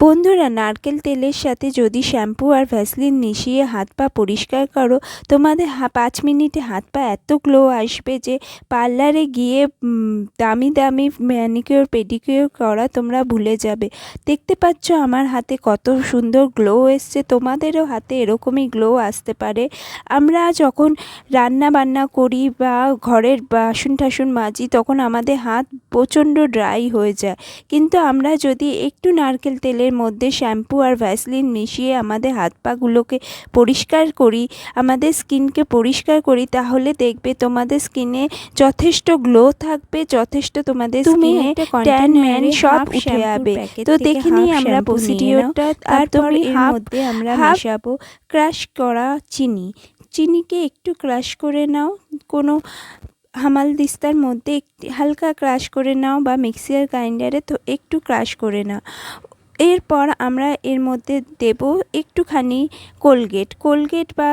বন্ধুরা, নারকেল তেলের সাথে যদি শ্যাম্পু আর ভ্যাসলিন মিশিয়ে হাত পা পরিষ্কার করো, তোমাদের পাঁচ মিনিটে হাত পা এত গ্লো আসবে যে পার্লারে গিয়ে দামি দামি ম্যানিকিওর পেডিকিওর করা তোমরা ভুলে যাবে। দেখতে পাচ্ছ আমার হাতে কত সুন্দর গ্লো এসছে, তোমাদেরও হাতে এরকমই গ্লো আসতে পারে। আমরা যখন রান্না বান্না করি বা ঘরের বাসন টাসন মাজি, তখন আমাদের হাত প্রচণ্ড ড্রাই হয়ে যায়। কিন্তু আমরা যদি একটু নারকেল তেলের মধ্যে শ্যাম্পু আর ভ্যাসলিন মিশিয়ে আমাদের হাত পাগুলোকে পরিষ্কার করি আমাদের স্কিনকে পরিষ্কার করি তাহলে দেখবে তোমাদের স্কিনে যথেষ্ট গ্লো থাকবে যথেষ্ট তোমাদের তুমি স্কিনে ট্যান ম্যান সব উঠে যাবে তো দেখে নিই আমরা। প্রসিডিওরটা তারপর এর মধ্যে আমরা মেশাবো। ক্রাশ করা চিনি। চিনিকে একটু ক্রাশ করে নাও কোনো হামাল দিস্তার মধ্যে একটি হালকা ক্রাশ করে নাও বা মিক্সির গ্রাইন্ডারে তো একটু ক্রাশ করে নাও। এরপর আমরা এর মধ্যে দেব একটুখানি কোলগেট। কোলগেট বা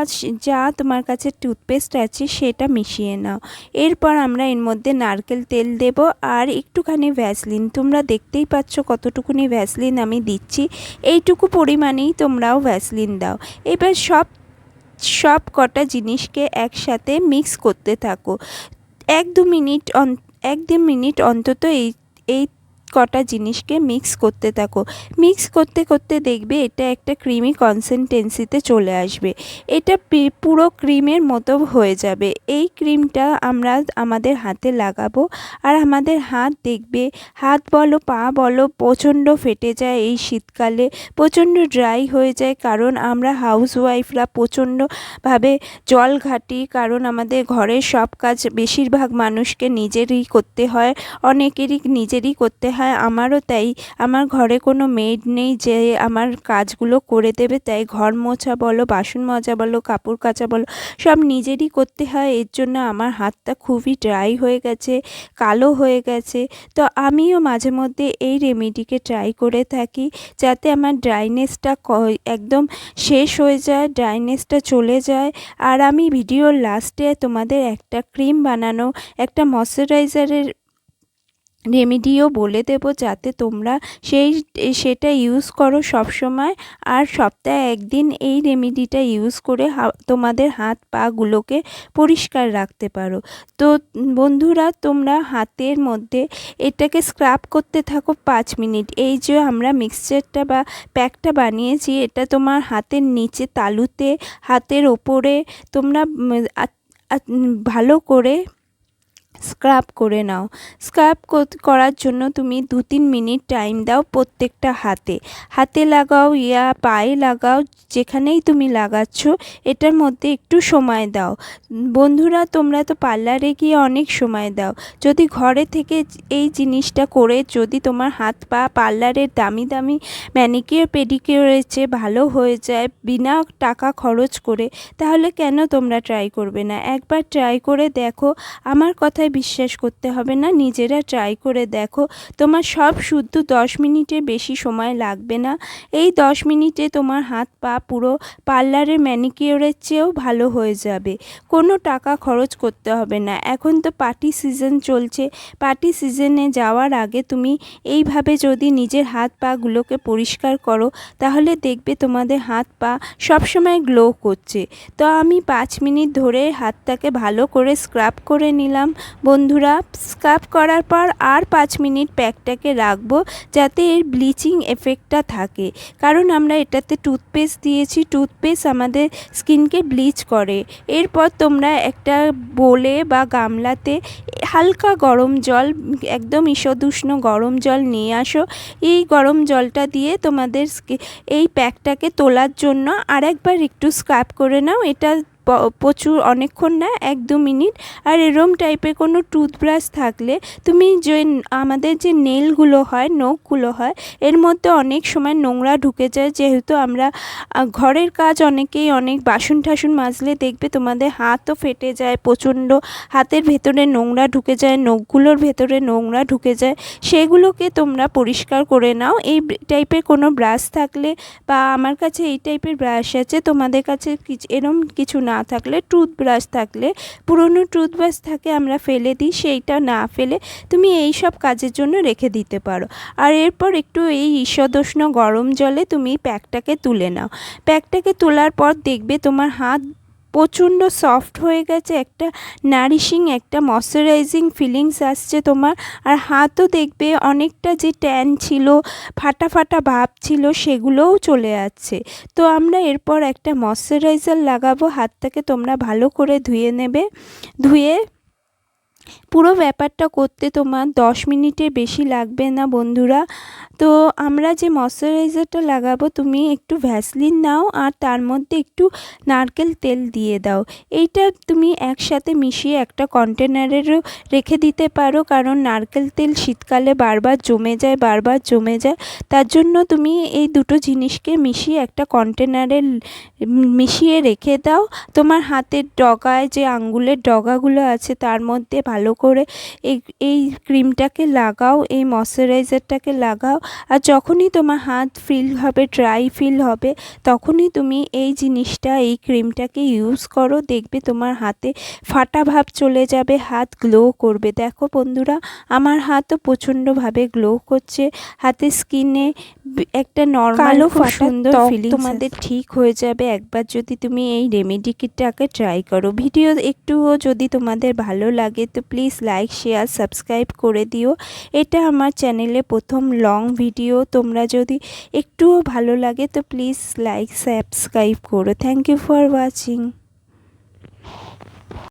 যা তোমার কাছে টুথপেস্ট আছে সেটা মিশিয়ে নাও। এরপর আমরা এর মধ্যে নারকেল তেল দেব আর একটুখানি ভ্যাসলিন। তোমরা দেখতেই পাচ্ছ কতটুকুনি ভ্যাসলিন আমি দিচ্ছি। এইটুকু পরিমাণেই তোমরাও ভ্যাসলিন দাও। এবার সব সব কটা জিনিসকে একসাথে মিক্স করতে থাকো। এক দু মিনিট এক দু মিনিট অন্তত এই এই কটা জিনিসকে মিক্স করতে থাকো। মিক্স করতে করতে দেখবে এটা একটা ক্রিমি কনসিস্টেন্সিতে চলে আসবে। এটা পুরো ক্রিমের মতো হয়ে যাবে। এই ক্রিমটা আমরা আমাদের হাতে লাগাবো আর আমাদের হাত দেখবে, হাত বলো, পা বলো, প্রচণ্ড ফেটে যায় এই শীতকালে, প্রচণ্ড ড্রাই হয়ে যায় কারণ আমরা হাউসওয়াইফরা প্রচণ্ডভাবে জল ঘাটি কারণ আমাদের ঘরের সব কাজ বেশিরভাগ মানুষকে নিজেরই করতে হয়, অনেকেরই নিজেরই করতে হয় আমারও তাই। আমার ঘরে কোনো মেড নেই যে আমার কাজগুলো করে দেবে, তাই ঘর মোছা বলো, বাসন মাজা বলো, কাপড় কাচা বলো, সব নিজেরই করতে হয়। এর জন্য আমার হাতটা খুবই ড্রাই হয়ে গেছে, কালো হয়ে গেছে। তো আমিও মাঝে মধ্যে এই রেমেডিকে ট্রাই করে থাকি, যাতে আমার ড্রাইনেসটা একদম শেষ হয়ে যায় ড্রাইনেসটা চলে যায়। আর আমি ভিডিওর লাস্টে তোমাদের একটা ক্রিম বানানো, একটা ময়শ্চারাইজারের রেমেডিও বলে দেব যাতে তোমরা সেই, সেটা ইউজ করো সব সময় আর সপ্তাহে একদিন এই রেমেডিটা ইউজ করে তোমাদের হাত পাগুলোকে পরিষ্কার রাখতে পারো। তো বন্ধুরা, তোমরা হাতের মধ্যে এটাকে স্ক্রাব করতে থাকো পাঁচ মিনিট। এই যে আমরা মিক্সচারটা বা প্যাকটা বানিয়েছি, এটা তোমার হাতের নিচে তালুতে, হাতের ওপরে তোমরা ভালো করে স্ক্রাব করে নাও। স্ক্রাব করার জন্য তুমি দু তিন মিনিট টাইম দাও প্রত্যেকটা হাতে। হাতে লাগাও, ইয়া, পায়ে লাগাও, যেখানেই তুমি লাগাচ্ছ, এটার মধ্যে একটু সময় দাও। বন্ধুরা, তোমরা তো পার্লারে গিয়ে অনেক সময় দাও। যদি ঘরে থেকে এই জিনিসটা করে যদি তোমার হাত পা পার্লারের দামি দামি ম্যানিকিওর পেডিকিওরের চেয়ে ভালো হয়ে যায় বিনা টাকা খরচ করে, তাহলে কেন তোমরা ট্রাই করবে না? একবার ট্রাই করে দেখো। আমার কথায় বিশ্বাস করতে হবে না, নিজেরা ট্রাই করে দেখো। তোমার সব শুদ্ধ দশ মিনিটের বেশি সময় লাগবে না। এই দশ মিনিটে তোমার হাত পা পুরো পার্লারের ম্যানিকিওরের চেয়েও ভালো হয়ে যাবে। কোনো টাকা খরচ করতে হবে না। এখন তো পার্টি সিজন চলছে। পার্টি সিজনে যাওয়ার আগে তুমি এইভাবে যদি নিজের হাত পাগুলোকে পরিষ্কার করো, তাহলে দেখবে তোমাদের হাত পা সবসময় গ্লো করছে। তো আমি পাঁচ মিনিট ধরে হাতটাকে ভালো করে স্ক্রাব করে নিলাম। বন্ধুরা স্ক্রাব করার পর আর পাঁচ মিনিট প্যাকটাকে রাখব যাতে এর ব্লিচিং এফেক্টটা থাকে। কারণ আমরা এটাতে টুথপেস্ট দিয়েছি টুথপেস্ট আমাদের স্কিনকে ব্লিচ করে। এরপর তোমরা একটা বোলে বা গামলাতে হালকা গরম জল, একদম ঈষদুষ্ণ গরম জল নিয়ে আসো। এই গরম জলটা দিয়ে তোমাদের এই প্যাকটাকে তোলার জন্য আরেকবার একটু স্ক্রাব করে নাও। এটা প্রচুর অনেকক্ষণ না, এক দু মিনিট। আর এরম টাইপের কোনো টুথব্রাশ থাকলে তুমি যে আমাদের যে নেলগুলো হয়, নখগুলো হয়, এর মধ্যে অনেক সময় নোংরা ঢুকে যায়। যেহেতু আমরা ঘরের কাজ অনেকেই অনেক বাসন টাসন মাজলে দেখবে তোমাদের হাতও ফেটে যায়, প্রচণ্ড হাতের ভেতরে নোংরা ঢুকে যায়, নখগুলোর ভেতরে নোংরা ঢুকে যায়। সেগুলোকে তোমরা পরিষ্কার করে নাও। এই টাইপের কোনো ব্রাশ থাকলে বা আমার কাছে এই টাইপের ব্রাশ আছে, তোমাদের কিছু এরম কিছু না না থাকলে টুথব্রাশ থাকলে, পুরনো টুথব্রাশ থাকে আমরা ফেলে দিই, সেইটা না ফেলে তুমি এই সব কাজের জন্য রেখে দিতে পারো। আর এরপর একটু এই ঈষদোষ্ণ গরম জলে তুমি প্যাকটাকে তুলে নাও। প্যাকটাকে তোলার পর দেখবে তোমার হাত প্রচণ্ড সফট হয়ে গেছে, একটা নারিশিং একটা ময়শ্চারাইজিং ফিলিংস আসছে তোমার। আর হাতও দেখবে অনেকটা যে ট্যান ছিল, ফাটা ফাটা ভাব ছিল, সেগুলোও চলে যাচ্ছে তো আমরা এরপর একটা ময়শ্চারাইজার লাগাবো, হাতটাকে তোমরা ভালো করে ধুয়ে নেবে। ধুয়ে পুরো ব্যাপারটা করতে তোমার দশ মিনিটের বেশি লাগবে না বন্ধুরা। তো আমরা যে ময়শ্চারাইজারটা লাগাবো, তুমি একটু ভ্যাসলিন নাও আর তার মধ্যে একটু নারকেল তেল দিয়ে দাও। এইটা তুমি একসাথে মিশিয়ে একটা কন্টেনারেরও রেখে দিতে পারো, কারণ নারকেল তেল শীতকালে বারবার জমে যায়, বারবার জমে যায়। তার জন্য তুমি এই দুটো জিনিসকে মিশিয়ে একটা কন্টেনারে মিশিয়ে রেখে দাও। তোমার হাতের ডগায় যে আঙ্গুলের ডগাগুলো আছে, তার মধ্যে ভালো করে এই এই ক্রিমটাকে লাগাও, এই ময়শ্চারাইজারটাকে লাগাও। আর যখনই তোমার হাত ফিল হবে ড্রাই ফিল হবে তখনই তুমি এই জিনিসটা এই ক্রিমটাকে ইউজ করো। দেখবে তোমার হাতে ফাটা ভাব চলে যাবে হাত গ্লো করবে। দেখো বন্ধুরা আমার হাতও প্রচণ্ডভাবে গ্লো করছে। হাতের স্কিনে একটা নর্মাল খুব সুন্দর ফিলিং তোমাদের ঠিক হয়ে যাবে। একবার যদি তুমি এই রেমেডি কিটটাকে ট্রাই করো। ভিডিও একটুও যদি তোমাদের ভালো লাগে তো প্লিজ লাইক শেয়ার সাবস্ক্রাইব করে দিও। এটা আমার চ্যানেলে প্রথম লং ভিডিও তোমরা যদি একটুও ভালো লাগে, তো প্লিজ লাইক সাবস্ক্রাইব করো। Thank you for watching